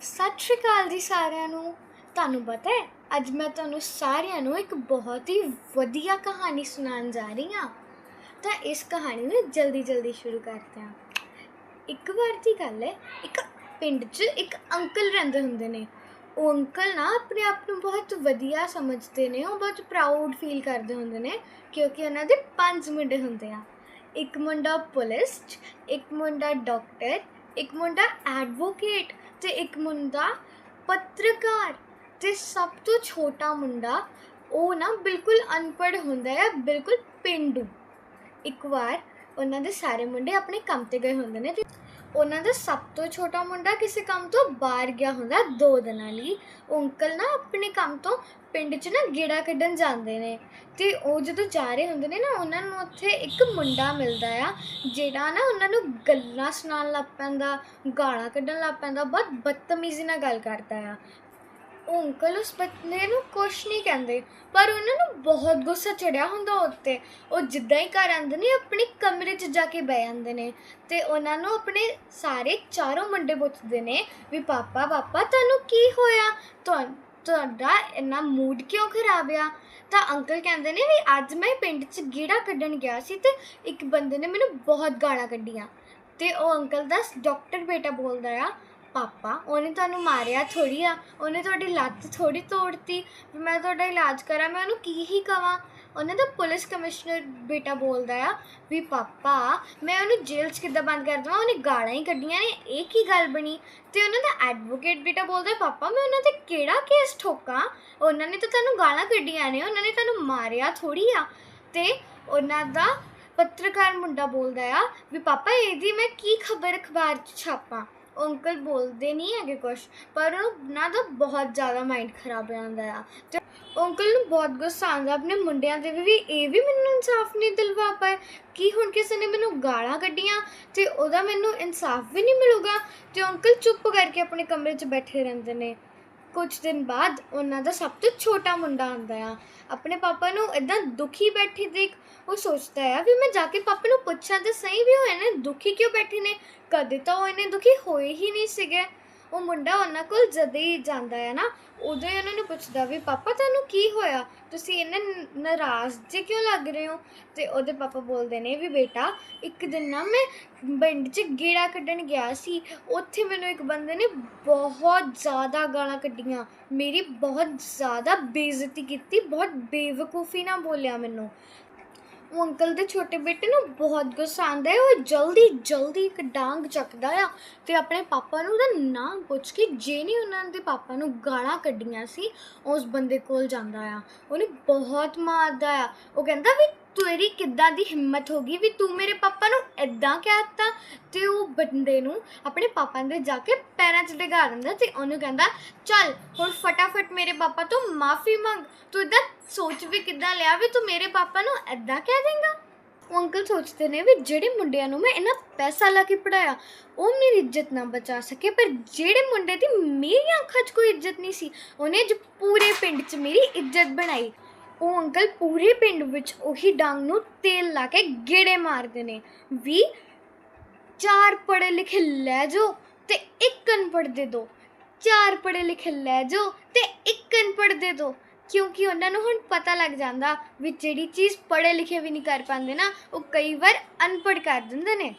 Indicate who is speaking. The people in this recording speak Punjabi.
Speaker 1: ਸਤਿ ਸ਼੍ਰੀ ਅਕਾਲ ਜੀ ਸਾਰਿਆਂ ਨੂੰ। ਤੁਹਾਨੂੰ ਪਤਾ ਹੈ, ਅੱਜ ਮੈਂ ਤੁਹਾਨੂੰ ਸਾਰਿਆਂ ਨੂੰ ਇੱਕ ਬਹੁਤ ਹੀ ਵਧੀਆ ਕਹਾਣੀ ਸੁਣਾਉਣ ਜਾ ਰਹੀ ਹਾਂ। ਤਾਂ ਇਸ ਕਹਾਣੀ ਨੂੰ ਜਲਦੀ ਜਲਦੀ ਸ਼ੁਰੂ ਕਰਦੇ ਹਾਂ। ਇੱਕ ਵਾਰ ਦੀ ਗੱਲ ਹੈ, ਇੱਕ ਪਿੰਡ 'ਚ ਇੱਕ ਅੰਕਲ ਰਹਿੰਦੇ ਹੁੰਦੇ ਨੇ। ਉਹ ਅੰਕਲ ਨਾ ਆਪਣੇ ਆਪ ਨੂੰ ਬਹੁਤ ਵਧੀਆ ਸਮਝਦੇ ਨੇ, ਉਹ ਬਹੁਤ ਪ੍ਰਾਊਡ ਫੀਲ ਕਰਦੇ ਹੁੰਦੇ ਨੇ, ਕਿਉਂਕਿ ਉਹਨਾਂ ਦੇ ਪੰਜ ਮੁੰਡੇ ਹੁੰਦੇ ਆ। ਇੱਕ ਮੁੰਡਾ ਪੁਲਿਸ ਇੱਕ ਮੁੰਡਾ ਡਾਕਟਰ ਇੱਕ ਮੁੰਡਾ ਐਡਵੋਕੇਟ ਤੇ ਇੱਕ ਮੁੰਡਾ ਪੱਤਰਕਾਰ ਤੇ ਸਭ ਤੋਂ ਛੋਟਾ ਮੁੰਡਾ, ਉਹ ਨਾ ਬਿਲਕੁਲ ਅਨਪੜ੍ਹ ਹੁੰਦਾ ਹੈ, ਬਿਲਕੁਲ ਪਿੰਡੂ। ਇੱਕ ਵਾਰ ਉਹਨਾਂ ਦੇ ਸਾਰੇ ਮੁੰਡੇ ਆਪਣੇ ਕੰਮ ਤੇ ਗਏ ਹੁੰਦੇ ਨੇ ਤੇ ਉਹਨਾਂ ਦਾ ਸਭ ਤੋਂ ਛੋਟਾ ਮੁੰਡਾ ਕਿਸੇ ਕੰਮ ਤੋਂ ਬਾਹਰ ਗਿਆ ਹੁੰਦਾ ਦੋ ਦਿਨਾਂ ਲਈ। ਉਹ ਅੰਕਲ ਨਾ ਆਪਣੇ ਕੰਮ ਤੋਂ ਪਿੰਡ 'ਚ ਨਾ ਗੇੜਾ ਕੱਢਣ ਜਾਂਦੇ ਨੇ। ਤੇ ਉਹ ਜਦੋਂ ਜਾ ਰਹੇ ਹੁੰਦੇ ਨੇ ਨਾ, ਉਹਨਾਂ ਨੂੰ ਉੱਥੇ ਇੱਕ ਮੁੰਡਾ ਮਿਲਦਾ ਆ, ਜਿਹੜਾ ਨਾ ਉਹਨਾਂ ਨੂੰ ਗੱਲਾਂ ਸੁਣਾਉਣ ਲੱਗ ਪੈਂਦਾ, ਗਾਲਾਂ ਕੱਢਣ ਲੱਗ ਪੈਂਦਾ, ਬਹੁਤ ਬਦਤਮੀਜ਼ੀ ਨਾਲ ਗੱਲ ਕਰਦਾ ਆ। ਉਹ ਅੰਕਲ ਉਸ ਬੰਦੇ ਨੂੰ ਕੁਛ ਨਹੀਂ ਕਹਿੰਦੇ, ਪਰ ਉਹਨਾਂ ਨੂੰ ਬਹੁਤ ਗੁੱਸਾ ਚੜਿਆ ਹੁੰਦਾ ਉੱਤੇ। ਉਹ ਜਿੱਦਾਂ ਹੀ ਘਰ ਆਉਂਦੇ ਨੇ, ਆਪਣੇ ਕਮਰੇ 'ਚ ਜਾ ਕੇ ਬਹਿ ਜਾਂਦੇ ਨੇ। ਤੇ ਉਹਨਾਂ ਨੂੰ ਆਪਣੇ ਸਾਰੇ ਚਾਰੋਂ ਮੁੰਡੇ ਪੁੱਛਦੇ ਨੇ ਵੀ, ਪਾਪਾ ਪਾਪਾ, ਤੁਹਾਨੂੰ ਕੀ ਹੋਇਆ? ਤੁਹਾ- ਤੁਹਾਡਾ ਇੰਨਾ ਮੂਡ ਕਿਉਂ ਖਰਾਬ ਆ? ਤਾਂ ਅੰਕਲ ਕਹਿੰਦੇ ਨੇ ਵੀ ਅੱਜ ਮੈਂ ਪਿੰਡ 'ਚ ਗੇੜਾ ਕੱਢਣ ਗਿਆ ਸੀ ਤੇ ਇੱਕ ਬੰਦੇ ਨੇ ਮੈਨੂੰ ਬਹੁਤ ਗਾਲਾਂ ਕੱਢੀਆਂ। ਤੇ ਉਹ ਅੰਕਲ ਦਾ ਡਾਕਟਰ ਬੇਟਾ ਬੋਲਦਾ ਆ, ਪਾਪਾ, ਉਹਨੇ ਤੁਹਾਨੂੰ ਮਾਰਿਆ ਥੋੜੀ ਆ, ਉਹਨੇ ਤੁਹਾਡੀ ਲੱਤ ਥੋੜੀ ਤੋੜਤੀ ਵੀ ਮੈਂ ਤੁਹਾਡਾ ਇਲਾਜ ਕਰਾਂ, ਮੈਂ ਉਹਨੂੰ ਕੀ ਹੀ ਕਵਾਂ? ਉਹਨਾਂ ਦਾ ਪੁਲਿਸ ਕਮਿਸ਼ਨਰ ਬੇਟਾ ਬੋਲਦਾ ਆ ਵੀ ਪਾਪਾ, ਮੈਂ ਉਹਨੂੰ ਜੇਲ੍ਹ 'ਚ ਕਿੱਦਾਂ ਬੰਦ ਕਰ ਦਵਾਂ? ਉਹਨੇ ਗਾਲਾਂ ਹੀ ਕੱਢੀਆਂ ਨੇ, ਇਹ ਕੀ ਗੱਲ ਬਣੀ? ਤੇ ਉਹਨਾਂ ਦਾ ਐਡਵੋਕੇਟ ਬੇਟਾ ਬੋਲਦਾ, ਪਾਪਾ, ਮੈਂ ਉਹਨਾਂ ਤੇ ਕਿਹੜਾ ਕੇਸ ਠੋਕਾਂ? ਉਹਨਾਂ ਨੇ ਤਾਂ ਤੁਹਾਨੂੰ ਗਾਲਾਂ ਕੱਢੀਆਂ ਨੇ, ਉਹਨਾਂ ਨੇ ਤੁਹਾਨੂੰ ਮਾਰਿਆ ਥੋੜੀ ਆ। ਤੇ ਉਹਨਾਂ ਦਾ ਪੱਤਰਕਾਰ ਮੁੰਡਾ ਬੋਲਦਾ ਆ ਵੀ, ਪਾਪਾ, ਇਹਦੀ ਮੈਂ ਕੀ ਖਬਰ ਅਖਬਾਰ 'ਚ ਛਾਪਾਂ? ਉਹ ਅੰਕਲ ਬੋਲਦੇ ਨਹੀਂ ਹੈਗੇ ਕੁਛ, ਪਰ ਉਹਨਾਂ ਦਾ ਬਹੁਤ ਜ਼ਿਆਦਾ ਮਾਈਂਡ ਖਰਾਬ ਹੋ ਜਾਂਦਾ ਆ। ਤੇ ਅੰਕਲ ਨੂੰ ਬਹੁਤ ਗੁੱਸਾ ਆਉਂਦਾ, ਆਪਣੇ ਮੁੰਡਿਆਂ ਤੇ ਵੀ ਇਹ ਵੀ ਮੈਨੂੰ ਇਨਸਾਫ ਨਹੀਂ ਦਿਲਵਾ ਪਾਏ। ਕਿ ਹੁਣ ਕਿਸੇ ਨੇ ਮੈਨੂੰ ਗਾਲਾਂ ਕੱਢੀਆਂ ਤੇ ਉਹਦਾ ਮੈਨੂੰ ਇਨਸਾਫ ਵੀ ਨਹੀਂ ਮਿਲੂਗਾ? ਤੇ ਅੰਕਲ ਚੁੱਪ ਕਰਕੇ ਆਪਣੇ ਕਮਰੇ 'ਚ ਬੈਠੇ ਰਹਿੰਦੇ ਨੇ। ਕੁਝ ਦਿਨ ਬਾਅਦ ਉਹਨਾਂ ਦਾ ਸਭ ਤੋਂ ਛੋਟਾ ਮੁੰਡਾ ਆਉਂਦਾ ਆ। ਆਪਣੇ ਪਾਪਾ ਨੂੰ ਇਦਾਂ ਦੁਖੀ ਬੈਠੇ ਦੇਖ ਉਹ ਸੋਚਦਾ ਆ ਵੀ ਮੈਂ ਜਾ ਕੇ ਪਾਪਾ ਨੂੰ ਪੁੱਛਾਂ ਤੇ ਸਹੀ ਵੀ ਹੋਇਆ ਨੇ ਦੁਖੀ ਕਿਉਂ ਬੈਠੇ ਨੇ? ਕਦੇ ਤਾਂ ਉਹ ਇਹਨੇ ਦੁਖੀ ਹੋਏ ਹੀ ਨਹੀਂ ਸੀਗੇ। ਉਹ ਮੁੰਡਾ ਉਹਨਾਂ ਕੋਲ ਜਦੇ ਹੀ ਜਾਂਦਾ ਹੈ ਨਾ, ਉਦੋਂ ਹੀ ਉਹਨਾਂ ਨੂੰ ਪੁੱਛਦਾ ਵੀ, ਪਾਪਾ, ਤੁਹਾਨੂੰ ਕੀ ਹੋਇਆ? ਤੁਸੀਂ ਇੰਨੇ ਨਾਰਾਜ਼ ਜੇ ਕਿਉਂ ਲੱਗ ਰਹੇ ਹੋ? ਤੇ ਉਹਦੇ ਪਾਪਾ ਬੋਲਦੇ ਨੇ ਵੀ, ਬੇਟਾ, ਇੱਕ ਦਿਨ ਨਾ ਮੈਂ ਪਿੰਡ 'ਚ ਗੇੜਾ ਕੱਢਣ ਗਿਆ ਸੀ। ਉੱਥੇ ਮੈਨੂੰ ਇੱਕ ਬੰਦੇ ਨੇ ਬਹੁਤ ਜ਼ਿਆਦਾ ਗਾਲਾਂ ਕੱਢੀਆਂ। ਮੇਰੀ ਬਹੁਤ ਜ਼ਿਆਦਾ ਬੇਇੱਜ਼ਤੀ ਕੀਤੀ, ਬਹੁਤ ਬੇਵਕੂਫੀ ਨਾਲ ਬੋਲਿਆ ਮੈਨੂੰ। ਉਹ ਅੰਕਲ ਦੇ ਛੋਟੇ ਬੇਟੇ ਨੂੰ ਬਹੁਤ ਗੁੱਸਾ ਆਉਂਦਾ ਹੈ, ਉਹ ਜਲਦੀ ਜਲਦੀ ਇੱਕ ਡਾਂਗ ਚੱਕਦਾ ਆ ਤੇ ਆਪਣੇ ਪਾਪਾ ਨੂੰ ਉਹਦਾ ਨਾਂ ਪੁੱਛ ਕੇ ਜੇ ਨਹੀਂ ਉਹਨਾਂ ਦੇ ਪਾਪਾ ਨੂੰ ਗਾਲਾਂ ਕੱਢੀਆਂ ਸੀ, ਉਸ ਬੰਦੇ ਕੋਲ ਜਾਂਦਾ ਆ। ਉਹਨੂੰ ਬਹੁਤ ਮਾਰਦਾ ਆ। ਉਹ ਕਹਿੰਦਾ ਵੀ ਤੇਰੀ ਕਿੱਦਾਂ ਦੀ ਹਿੰਮਤ ਹੋ ਗਈ ਵੀ ਤੂੰ ਮੇਰੇ ਪਾਪਾ ਨੂੰ ਐਦਾਂ ਕਹਿਤਾ ਤੇ ਉਹ ਬੰਦੇ ਨੂੰ ਆਪਣੇ ਪਾਪਾ ਦੇ ਜਾ ਕੇ ਪੈਰਾਂ 'ਚ ਡਿਗਾ ਦਿੰਦਾ ਤੇ ਉਹਨੂੰ ਕਹਿੰਦਾ, ਚੱਲ, ਹੁਣ ਫਟਾਫਟ ਮੇਰੇ ਪਾਪਾ ਤੋਂ ਮਾਫੀ ਮੰਗ। ਤੂੰ ਇਦਾਂ ਸੋਚ ਵੀ ਕਿੱਦਾਂ ਲਿਆ ਵੀ ਤੂੰ ਮੇਰੇ ਪਾਪਾ ਨੂੰ ਐਦਾਂ ਕਹਿ ਦੇਂਗਾ? ਉਹ ਅੰਕਲ ਸੋਚਦੇ ਨੇ ਵੀ ਜਿਹੜੇ ਮੁੰਡਿਆਂ ਨੂੰ ਮੈਂ ਇੰਨਾ ਪੈਸਾ ਲਾ ਕੇ ਪੜਾਇਆ ਉਹ ਮੇਰੀ ਇੱਜ਼ਤ ਨਾ ਬਚਾ ਸਕੇ, ਪਰ ਜਿਹੜੇ ਮੁੰਡੇ ਦੀ ਮੇਰੀ ਅੱਖਾਂ 'ਚ ਕੋਈ ਇੱਜ਼ਤ ਨਹੀਂ ਸੀ, ਉਹਨੇ ਜੋ ਪੂਰੇ ਪਿੰਡ 'ਚ ਮੇਰੀ ਇੱਜ਼ਤ ਬਣਾਈ। ਉਹ ਅੰਕਲ ਪੂਰੇ ਪਿੰਡ ਵਿੱਚ ਉਹੀ ਡੰਗ ਨੂੰ ਤੇਲ ਲਾ ਕੇ ਗੇੜੇ ਮਾਰਦੇ ਨੇ। ਵੀ ਚਾਰ ਪੜ੍ਹੇ ਲਿਖੇ ਲੈ ਜਾਓ ਤੇ ਇੱਕ ਅਨਪੜ੍ਹ ਦੇ। ਦਿਓ ਚਾਰ ਪੜ੍ਹੇ ਲਿਖੇ ਲੈ ਜਾਓ ਤੇ ਇੱਕ ਅਨਪੜ੍ਹ ਦੇ। ਦਿਓ ਕਿਉਂਕਿ ਉਹਨਾਂ ਨੂੰ ਹੁਣ ਪਤਾ ਲੱਗ ਜਾਂਦਾ ਵੀ ਜਿਹੜੀ ਚੀਜ਼ ਪੜ੍ਹੇ ਲਿਖੇ ਵੀ ਨਹੀਂ ਕਰ ਪਾਉਂਦੇ ਨਾ, ਉਹ ਕਈ ਵਾਰ ਅਨਪੜ੍ਹ ਕਰ ਦਿੰਦੇ ਨੇ।